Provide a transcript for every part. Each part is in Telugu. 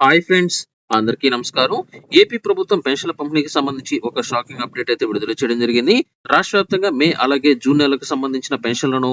హాయ్ ఫ్రెండ్స్ అందరికీ నమస్కారం. ఏపీ ప్రభుత్వం పెన్షన్ల పంపిణీకి సంబంధించి ఒక షాకింగ్ అప్డేట్ అయితే విడుదల చేయడం జరిగింది. రాష్ట్ర వ్యాప్తంగా మే అలాగే జూన్ నెలకు సంబంధించిన పెన్షన్లను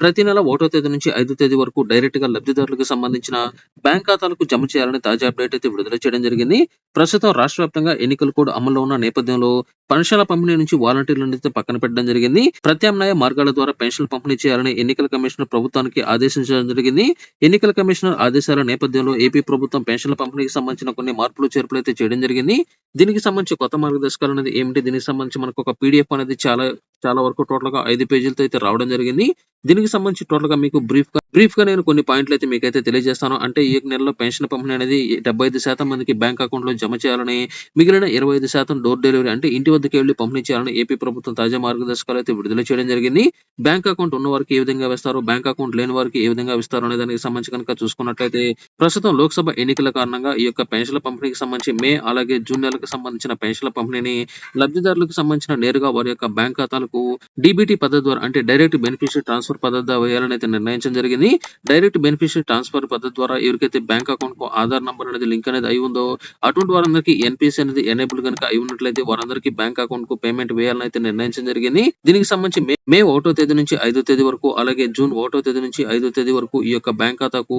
ప్రతి నెల ఒకటో తేదీ నుంచి ఐదో తేదీ వరకు డైరెక్ట్గా లబ్ధిదారులకు సంబంధించిన బ్యాంక్ ఖాతాలకు జమ చేయాలని తాజా అప్డేట్ అయితే విడుదల చేయడం జరిగింది. ప్రస్తుతం రాష్ట్ర వ్యాప్తంగా ఎన్నికలు కూడా అమల్లో ఉన్న నేపథ్యంలో పెన్షన్ల పంపిణీ నుంచి వాలంటీర్లను అయితే పక్కన పెట్టడం జరిగింది. ప్రత్యామ్నాయ మార్గాల ద్వారా పెన్షన్లు పంపిణీ చేయాలని ఎన్నికల కమిషనర్ ప్రభుత్వానికి ఆదేశించడం జరిగింది. ఎన్నికల కమిషనర్ ఆదేశాల నేపథ్యంలో ఏపీ ప్రభుత్వం పెన్షన్ల పంపిణీకి సంబంధించిన కొన్ని మార్పులు చేర్పులు అయితే చేయడం జరిగింది. దీనికి సంబంధించి కొత్త మార్గదర్శకాలు అనేది ఏమిటి? దీనికి సంబంధించి మనకు ఒక పీడిఎఫ్ అనేది చాలా చాలా వరకు టోటల్గా ఐదు పేజీలతో అయితే రావడం జరిగింది. దీనికి సంబంధించి టోటల్గా మీకు బ్రీఫ్గా బ్రీఫ్గా నేను కొన్ని పాయింట్లు అయితే మీకైతే తెలియజేస్తాను. అంటే ఈ నెలలో పెన్షన్ పంపిణీ అనేది డెబ్బై ఐదు శాతం మందికి బ్యాంక్ అకౌంట్లో జమ చేయాలని మిగిలిన ఇరవై ఐదు శాతం డోర్ డెలివరీ అంటే ఇంటి వద్దకు వెళ్ళి పంపిణీ చేయాలని ఏపీ ప్రభుత్వం తాజా మార్గదర్శకాలు అయితే విడుదల చేయడం జరిగింది. బ్యాంక్ అకౌంట్ ఉన్న వారికి ఏ విధంగా వేస్తారు? బ్యాంక్ అకౌంట్ లేని వారికి ఏ విధంగా ఇస్తారు అనే దానికి సంబంధించి కనుక చూసుకున్నట్లయితే ప్రస్తుతం లోక్సభ ఎన్నికల కారణంగా ఈ యొక్క పెన్షన్ల పంపిణీకి సంబంధించి మే అలాగే జూన్ నెలకు సంబంధించిన పెన్షన్ల పంపిణీని లబ్ధిదారులకు సంబంధించిన నేరుగా వారి యొక్క బ్యాంక్ మనకు డీబీటీ పద్ధతి ద్వారా అంటే డైరెక్ట్ బెనిఫిషియరీ ట్రాన్స్ఫర్ పద్ధతి ద్వారా వేయాలని అయితే నిర్ణయించడం జరిగింది. డైరెక్ట్ బెనిఫిషియరీ ట్రాన్స్ఫర్ పద్ధతి ద్వారా ఎవరికైతే బ్యాంక్ అకౌంట్కు ఆధార్ నంబర్ అనేది లింక్ అనేది అయి ఉందో అటువంటి వారందరికీ ఎన్పిసి అనేది ఎనేబుల్ కనుక అయి ఉన్నట్లయితే వారందరికీ బ్యాంక్ అకౌంట్కు పేమెంట్ వేయాలని అయితే నిర్ణయించడం జరిగింది. దీనికి సంబంధించి మే ఒకటో తేదీ నుంచి ఐదో తేదీ వరకు అలాగే జూన్ ఒకటో తేదీ నుంచి ఐదో తేదీ వరకు ఈ యొక్క బ్యాంక్ ఖాతాకు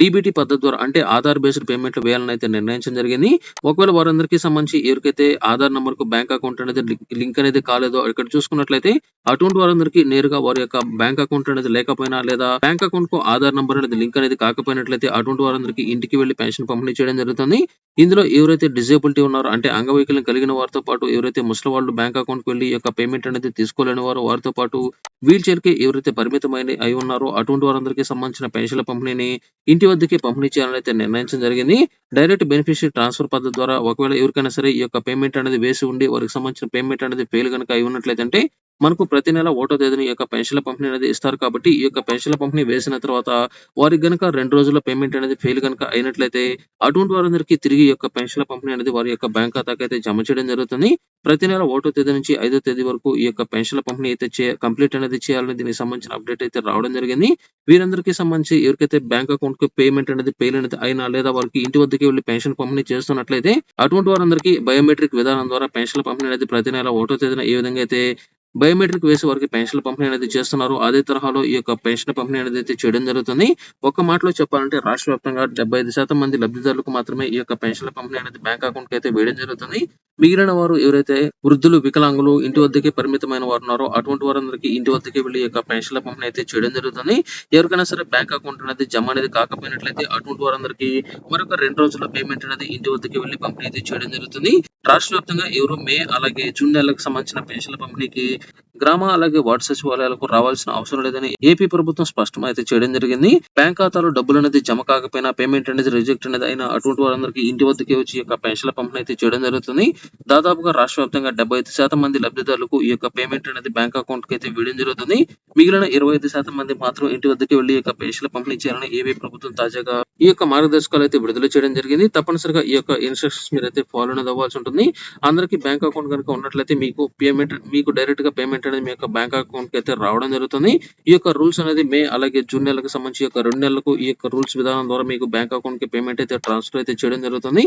డిబిటీ పద్ధతి ద్వారా అంటే ఆధార్ బేస్డ్ పేమెంట్లు వేయాలని అయితే నిర్ణయించడం జరిగింది. ఒకవేళ వారందరికీ సంబంధించి ఎవరికైతే ఆధార్ నంబర్కు బ్యాంక్ అకౌంట్ అనేది లింక్ అనేది కాలేదో ఇక్కడ చూసుకున్నట్లయితే అటువంటి వారందరికీ నేరుగా వారి యొక్క బ్యాంక్ అకౌంట్ అనేది లేకపోయినా లేదా బ్యాంక్ అకౌంట్కు ఆధార్ నంబర్ అనేది లింక్ అనేది కాకపోయినట్లయితే అటువంటి వారందరికీ ఇంటికి వెళ్ళి పెన్షన్ పంపిణీ చేయడం జరుగుతుంది. ఇందులో ఎవరైతే డిజేబిలిటీ ఉన్నారో అంటే అంగవైకల్యం కలిగిన వారితో పాటు ఎవరైతే ముసలి వాళ్ళు బ్యాంక్ అకౌంట్కు వెళ్ళి యొక్క పేమెంట్ అనేది తీసుకోలేని వారు వారితో పాటు వీల్ చైర్కి ఎవరైతే పరిమితమైన అయి ఉన్నారో అటువంటి వారందరికీ సంబంధించిన పెన్షన్ల పంపిణీని ఇంటి వద్దకి పంపిణీ చేయాలని అయితే నిర్ణయించడం జరిగింది. డైరెక్ట్ బెనిఫిషియరీ ట్రాన్స్ఫర్ పద్ధతి ద్వారా ఒకవేళ ఎవరికైనా సరే ఈ యొక్క పేమెంట్ అనేది వేసి ఉండి వారికి సంబంధించిన పేమెంట్ అనేది ఫెయిల్ కనుక అయి ఉన్నట్లయితే అంటే మనకు ప్రతి నెల ఒకటో తేదీన ఈ యొక్క పెన్షన్ల పంపిణీ అనేది ఇస్తారు కాబట్టి ఈ యొక్క పెన్షన్ల పంపిణీ వేసిన తర్వాత వారికి గనక రెండు రోజుల పేమెంట్ అనేది ఫెయిల్ కనుక అయినట్లయితే అటువంటి వారందరికీ తిరిగి ఈ యొక్క పెన్షన్ల పంపిణీ అనేది వారి యొక్క బ్యాంక్ ఖాతాకి అయితే జమ చేయడం జరుగుతుంది. ప్రతి నెల ఒకటో తేదీ నుంచి ఐదో తేదీ వరకు ఈ యొక్క పెన్షన్ల పంపిణీ అయితే చే కంప్లీట్ అనేది చేయాలని దీనికి సంబంధించిన అప్డేట్ అయితే రావడం జరిగింది. వీరందరికీ సంబంధించి ఎవరికైతే బ్యాంక్ అకౌంట్కు పేమెంట్ అనేది ఫెయిల్ అనేది అయినా లేదా వారికి ఇంటి వద్దకి వెళ్ళి పెన్షన్ పంపిణీ చేస్తున్నట్లయితే అటువంటి వారందరికీ బయోమెట్రిక్ విధానం ద్వారా పెన్షన్ల పంపిణీ అనేది ప్రతి నెల ఒకటో తేదీన ఏ విధంగా అయితే బయోమెట్రిక్ వేసి వారికి పెన్షన్ల పంపిణీ అనేది చేస్తున్నారు. అదే తరహాలో ఈ యొక్క పెన్షన్ పంపిణీ అనేది అయితే చేయడం జరుగుతుంది. ఒక మాటలో చెప్పాలంటే రాష్ట్ర వ్యాప్తంగా డెబ్బై ఐదు శాతం మంది లబ్ధిదారులకు మాత్రమే ఈ యొక్క పెన్షన్ల పంపిణీ అనేది బ్యాంక్ అకౌంట్కి అయితే వేయడం జరుగుతుంది. మిగిలిన వారు ఎవరైతే వృద్ధులు వికలాంగులు ఇంటి వద్దకే పరిమితమైన వారు ఉన్నారో అటువంటి వారందరికీ ఇంటి వద్దకే వెళ్ళి ఈ యొక్క పెన్షన్ల పంపిణీ అయితే చేయడం జరుగుతుంది. ఎవరికైనా సరే బ్యాంక్ అకౌంట్ అనేది జమ అనేది కాకపోయినట్లయితే అటువంటి వారందరికీ మరొక రెండు రోజుల పేమెంట్ అనేది ఇంటి వద్దకే వెళ్ళి పంపిణీ అయితే చేయడం జరుగుతుంది. రాష్ట్ర వ్యాప్తంగా ఎవరు మే అలాగే జూన్ నెలకు సంబంధించిన పెన్షన్ల పంపిణీకి గ్రామ అలాగే వార్డు సచివాలయాలకు రావాల్సిన అవసరం లేదని ఏపీ ప్రభుత్వం స్పష్టం అయితే చేయడం జరిగింది. బ్యాంక్ ఖాతాలో డబ్బులు అనేది జమ కాకపోయినా పేమెంట్ అనేది రిజెక్ట్ అనేది అయినా అటువంటి వారందరికీ ఇంటి వద్దకే వచ్చి ఈ యొక్క పెన్షన్ల పంపిణీ అయితే చేయడం జరుగుతుంది. దాదాపుగా రాష్ట్ర వ్యాప్తంగా డెబ్బై ఐదు శాతం మంది లబ్ధిదారులకు ఈ యొక్క పేమెంట్ అనేది బ్యాంక్ అకౌంట్కి అయితే వేయడం జరుగుతుంది. మిగిలిన ఇరవై ఐదు శాతం మంది మాత్రం ఇంటి వద్దకే వెళ్ళి ఈ యొక్క పెన్షన్ల పంపిణీ చేయాలని ఏపీ ప్రభుత్వం తాజాగా ఈ యొక్క మార్గదర్శకాలు అయితే విడుదల చేయడం జరిగింది. తప్పనిసరిగా ఈ యొక్క ఇన్స్ట్రక్షన్స్ మీరు అయితే ఫాలో అనేది అవ్వాల్సి ఉంటుంది. అందరికీ బ్యాంక్ అకౌంట్ కనుక ఉన్నట్లయితే మీకు పేమెంట్ మీకు డైరెక్ట్గా పేమెంట్ అనేది మీ యొక్క బ్యాంక్ అకౌంట్కి అయితే రావడం జరుగుతుంది. ఈ యొక్క రూల్స్ అనేది మే అలాగే జూన్ నెలకు సంబంధించి ఈ యొక్క రెండు నెలలకు ఈ యొక్క రూల్స్ విధానం ద్వారా మీకు బ్యాంక్ అకౌంట్కి పేమెంట్ అయితే ట్రాన్స్ఫర్ అయితే చేయడం జరుగుతుంది.